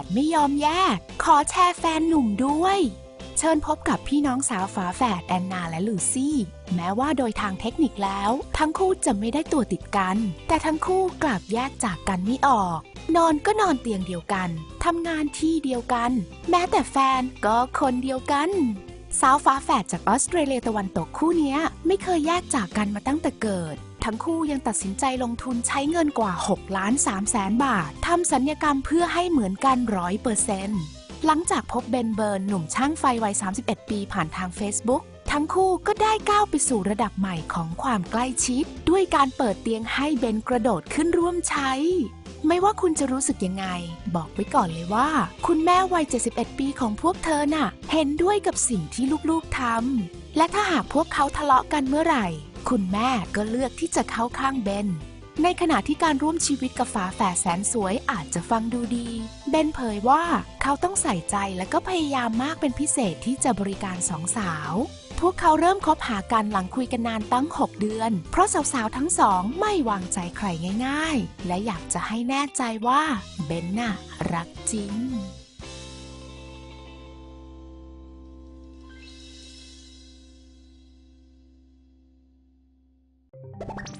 ดไม่ยอมแยก ขอแชร์แฟนหนุ่มด้วย เชิญพบกับพี่น้องสาวฝาแฝดแอนนาและลูซี่ แม้ว่าโดยทางเทคนิคแล้ว ทั้งคู่จะไม่ได้ตัวติดกัน แต่ทั้งคู่กลับแยกจากกันไม่ออก นอนก็นอนเตียงเดียวกันทำงานที่เดียวกัน แม้แต่แฟนก็คนเดียวกันสาวฟ้าแฝดจากออสเตรเลียตะวันตกคู่นี้ไม่เคยแยกจากกันมาตั้งแต่เกิด ทั้งคู่ยังตัดสินใจลงทุนใช้เงินกว่า 6 ล้าน3แสนบาททำสัญญกรรมเพื่อให้เหมือนกันร้อยเปอร์เซนต์หลังจากพบเบนเบิร์นหนุ่มช่างไฟวัย 31 ปีผ่านทาง Facebook ทั้งคู่ก็ได้ก้าวไปสู่ระดับใหม่ของความใกล้ชิด ด้วยการเปิดเตียงให้เบนกระโดดขึ้นร่วมใช้ ไม่ว่าคุณจะรู้สึกยังไง บอกไว้ก่อนเลยว่า คุณแม่วัย 71 ปีของพวกเธอน่ะ เห็นด้วยกับสิ่งที่ลูกๆทำและถ้าหากพวกเขาทะเลาะกันเมื่อไหร่ คุณแม่ก็เลือกที่จะเข้าข้างเบน ในขณะที่การร่วมชีวิตกับฝาแฝดแสนสวยอาจจะฟังดูดี เบนเผยว่าเขาต้องใส่ใจและก็พยายามมากเป็นพิเศษที่จะบริการสองสาว พวกเขาเริ่มคบหากันหลังคุยกันนานตั้ง 6 เดือน เพราะสาวๆทั้งสองไม่วางใจใครง่าย ๆ และอยากจะให้แน่ใจว่าเบนน่ะรักจริง「you